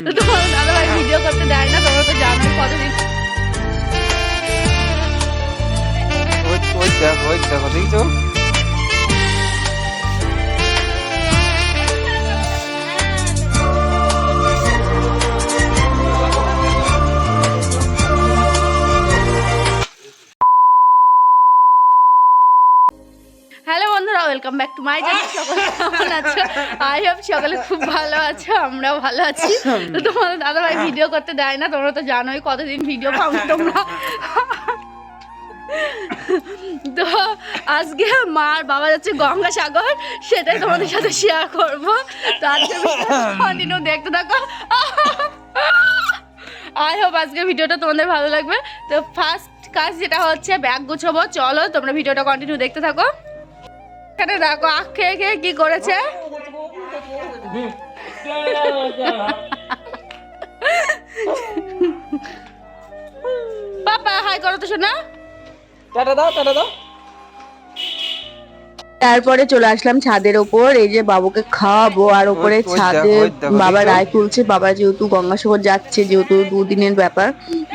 তোমার তোমরা তো ওই দেখো দেখো দেখছ হ্যালো বন্ধুরা welcome back to my channel সকলে কেমন আছো? আই হোপ সকলে খুব ভালো আছো, আমরাও ভালো আছি। তো তোমাদের দাদা ভাই ভিডিও করতে দেয় না, তোমরা তো জানোই কতদিন ভিডিও পাও তোমরা। তো আজকে মা আর বাবা যাচ্ছে গঙ্গাসাগর সেটাই তোমাদের সাথে শেয়ার করব। তো আজকে কন্টিনিউ দেখতে থাকো। আই হোপ আজকে ভিডিওটা তোমাদের ভালো লাগবে। তো ফার্স্ট কাজ যেটা হচ্ছে ব্যাগ গুছাবো। চলো, তোমরা ভিডিওটা কন্টিনিউ দেখতে থাকো। এখানে দেখো আখ খেয়ে খেয়ে কি করেছে? পাপা হাই করো তো শোনা। টাটা দাও টাটা দাও। তারপরে চলে আসলাম ছাদের ওপর এই যে বাবুকে খাওয়াবো আর ওপরে ছাদে বাবা রায় তুলছে বাবা যেহেতু গঙ্গাসাগর যাচ্ছে যেহেতু দুদিনের ব্যাপার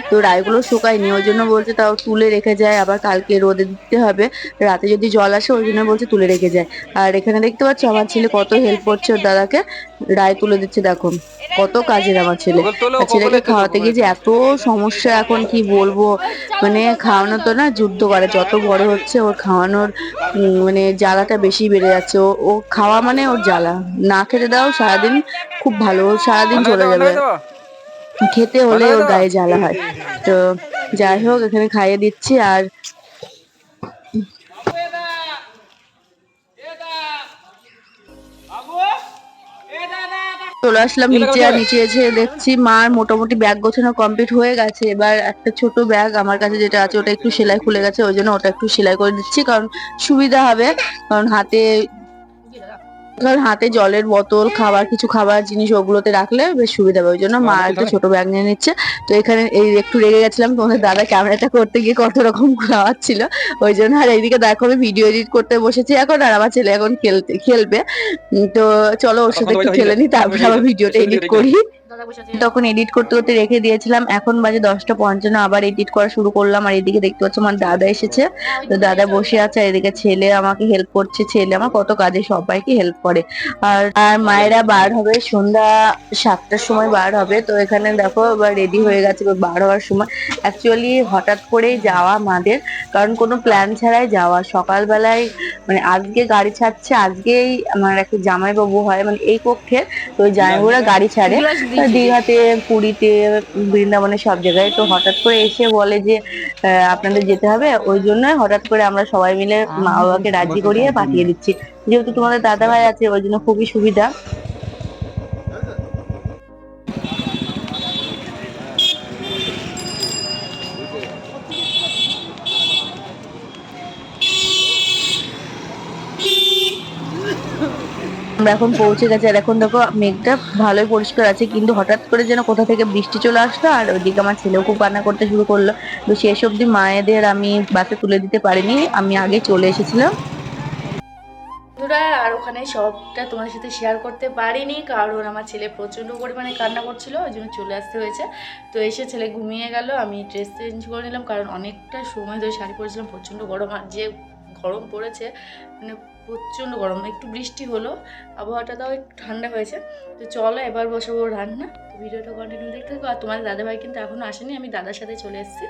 তো রায়গুলো শুকায়নি ওই জন্য বলছে তাও তুলে রেখে যায় আবার কালকে রোদে দিতে হবে রাতে যদি জল আসে ওই জন্য বলছে তুলে রেখে যায়। আর এখানে দেখতে পাচ্ছ আমার ছেলে কত হেল্প করছে ওর দাদাকে রায় তুলে দিচ্ছে দেখো কত কাজের আমার ছেলে। ছেলেকে খাওয়াতে গিয়ে যে এত সমস্যা এখন কি বলব? মানে খাওয়ানো তো না যুদ্ধ করে। যত বড় হচ্ছে ওর খাওয়ানোর মানে জ্বালাটা বেশি বেড়ে যাচ্ছে। ও ও খাওয়া মানে ওর জ্বালা। না খেতে দাও সারাদিন খুব ভালো ও সারাদিন চলে যাবে। খেতে হলে ওর গায়ে জ্বালা হয়। তো যাই হোক এখানে খাইয়ে দিচ্ছি। আর চলে আসলাম নিচে আর নিচে এসে দেখছি মার মোটামুটি ব্যাগ গোছানো কমপ্লিট হয়ে গেছে। এবার একটা ছোট ব্যাগ আমার কাছে যেটা আছে ওটা একটু সেলাই খুলে গেছে ওই জন্য ওটা একটু সেলাই করে দিচ্ছি কারণ সুবিধা হবে। কারণ হাতে কারণ হাতে জলের বোতল খাবার কিছু খাবার জিনিস ওগুলোতে রাখলে বেশ সুবিধা হবে। ওই জন্য মা একটা ছোট ব্যাগ নিয়ে নিচ্ছে। তো এখানে এই একটু রেগে গেছিলাম তোমাদের দাদা ক্যামেরাটা করতে গিয়ে কত রকম খাওয়াচ্ছিল ওই জন্য আর এইদিকে দেখো আমি ভিডিও এডিট করতে বসেছি এখন আর আমার ছেলে এখন খেলতে খেলবে। তো চলো ওর সাথে একটু খেলে নি তারপরে আবার ভিডিওটা এডিট করি। তখন এডিট করতে করতে রেখে দিয়েছিলাম। এখন বাজে দশটা পঞ্চান্ন আবার এডিট করা শুরু করলাম। আর এদিকে দেখতে পাচ্ছ আমার দাদা এসেছে। তো দাদা বসে আছে আর এদিকে ছেলে আমাকে হেল্প করছে। ছেলে আমার কত কাজে সবাইকে হেল্প করে। আর আর মায়েরা বার হবে সন্ধ্যা সাতটার সময় বার হবে। তো এখানে দেখো এবার রেডি হয়ে গেছে বার হওয়ার সময়। অ্যাকচুয়ালি হঠাৎ করেই যাওয়া মাদের কারণ কোনো প্ল্যান ছাড়াই যাওয়া। সকালবেলায় মানে আজকে গাড়ি ছাড়ছে আজকেই আমার একটা জামাইবাবু হয় মানে এই কক্ষে। তো জামাইবাবুরা গাড়ি ছাড়ে। দীঘাতে পুরীতে বৃন্দাবনে সব জায়গায়। তো হঠাৎ করে এসে বলে যে আহ, আপনাদের যেতে হবে ওই জন্য হঠাৎ করে আমরা সবাই মিলে মা বাবাকে রাজি করিয়ে পাঠিয়ে দিচ্ছি। যেহেতু তোমাদের দাদা ভাই আছে ওই জন্য খুবই সুবিধা। আমরা এখন পৌঁছে গেছি আর এখন দেখো মেঘটা ভালোই পরিষ্কার আছে, কিন্তু হঠাৎ করে যেন কোথা থেকে বৃষ্টি চলে আসলো আর ওইদিকে আমার ছেলেও খুব কান্না করতে শুরু করল। তো শেষ অবধি মায়েদের আমি বাসে তুলে দিতে পারিনি, আমি আগে চলে এসেছিলাম। আর ওখানে সবটা তোমাদের সাথে শেয়ার করতে পারিনি, কারণ আমার ছেলে প্রচণ্ড পরিমাণে কান্না করছিল, ওই জন্য চলে আসতে হয়েছে। তো এসে ছেলে ঘুমিয়ে গেল, আমি ড্রেস চেঞ্জ করে নিলাম, কারণ অনেকটা সময় ধরে শাড়ি পরেছিলাম, প্রচণ্ড গরম, আর যে গরম পড়েছে মানে প্রচণ্ড গরম, একটু বৃষ্টি হলো, আবহাওয়াটা তাও একটু ঠান্ডা হয়েছে। তো চলো এবার বসাবো রান্না ভিডিওটা কন্টিনিউ দেখতে থাকো। আর তোমার দাদাভাই কিন্তু এখনও আসেনি, আমি দাদার সাথে চলে এসেছি।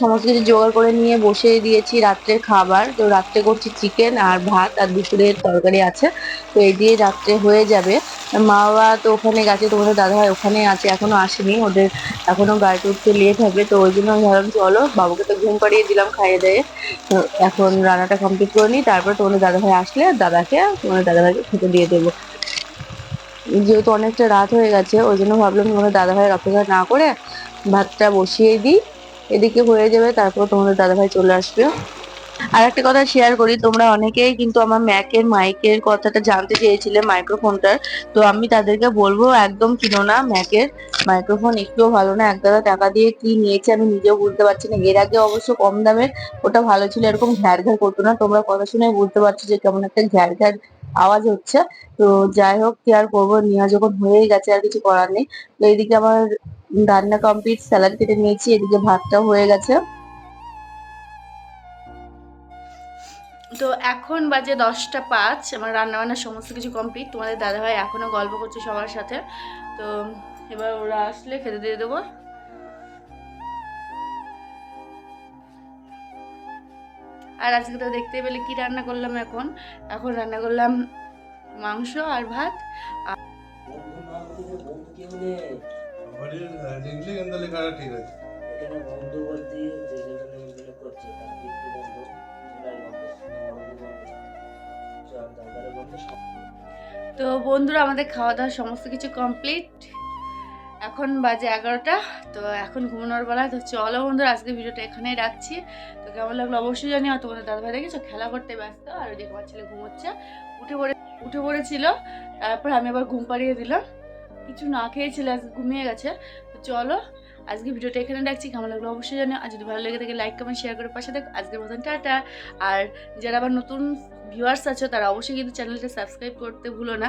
সমস্ত কিছু জোগাড় করে নিয়ে বসে দিয়েছি রাত্রের খাবার। তো রাত্রে করছি চিকেন আর ভাত আর দুপুরের তরকারি আছে। তো এই দিয়ে রাত্রে হয়ে যাবে। মা বাবা তো ওখানে গেছে তোমাদের দাদা ভাই ওখানে আছে, এখনও আসেনি। ওদের এখনও গাড়িতে উঠতে লেট হবে, তো ওই জন্য আমি ভাবলাম, চলো, বাবুকে তো ঘুম পাড়িয়ে দিলাম খাইয়ে দেয়ে। তো এখন রান্নাটা কমপ্লিট করে নিই, তারপর তোমাদের দাদা ভাই আসলে দাদাকে, তোমাদের দাদা ভাইকে খেতে দিয়ে দেবো। যেহেতু অনেকটা রাত হয়ে গেছে, ওই জন্য ভাবলাম তোমাদের দাদা ভাইয়ের অপেক্ষা না করে ভাতটা বসিয়ে দিই। এদিকে হয়ে যাবে, তারপর তোমাদের দাদাভাই চলে আসবে। আর একটা কথা শেয়ার করি, তোমরা অনেকেই কিন্তু আমার ম্যাকের, মাইকের কথাটা জানতে চেয়েছিলে মাইক্রোফোনটার তো আমি তাদেরকে বলব, একদম কিনো না ম্যাকের মাইক্রোফোন একটুও ভালো না। এক দাদা টাকা দিয়ে কি নিয়েছে আমি নিজেও বুঝতে পারছি না। এর আগে অবশ্য কম দামের, ওটা ভালো ছিল, এরকম ঘ্যার ঘ্যার করতো না। তোমরা কথা শুনে বুঝতে পারছ যে কেমন একটা ঘ্যার ঘ্যার আওয়াজ হচ্ছে। তো যাই হোক, কি আর করব? নেওয়া যখন হয়েই গেছে, আর কিছু করার নেই। তো এদিকে আমার রান্না কমপ্লিট স্যালাড কেটে নিয়েছি, এদিকে ভাতটাও হয়ে গেছে। তো এখন বাজে দশটা পাঁচ, আমার রান্নাবান্না সমস্ত কিছু কমপ্লিট তোমাদের দাদাভাই এখনও গল্প করছে সবার সাথে। তো এবার ওরা আসলে খেতে দিয়ে দেবো। আর আজকে তো দেখতে পেলে কি রান্না করলাম এখন? এখন রান্না করলাম মাংস আর ভাত। ঠিক আছে? এখানে বন্ধু বলতে যে যেখানে এগুলো করছে তার কিন্তু বন্ধু? বন্ধু বন্ধু বন্ধু তো বন্ধুরা আমাদের খাওয়া দাওয়া সমস্ত কিছু কমপ্লিট এখন বাজে এগারোটা তো এখন ঘুমানোর বেলা। তো চলো বন্ধুরা আজকে ভিডিওটা এখানেই রাখছি। তো কেমন লাগল অবশ্যই জানি আর তোমাদের দাদাভাই দেখেছ? খেলা করতে ব্যস্ত আর ওদিকে আমার ছেলে ঘুমোচ্ছে। উঠে পড়ে উঠে পড়েছিল তারপর আমি আবার ঘুম পাড়িয়ে দিলাম। কিছু না খেয়েছিল আজকে ঘুমিয়ে গেছে। তো চলো, আজকে ভিডিওটা এখানে রাখছি। কেমন লাগল অবশ্যই জানো আর যদি ভালো লেগে থাকে লাইক কমেন্ট শেয়ার করে পাশে দেখো আজকের মতন টাটা। আর যারা আবার নতুন ভিউয়ার্স আছে, তারা অবশ্যই কিন্তু চ্যানেলটা সাবস্ক্রাইব করতে ভুলো না।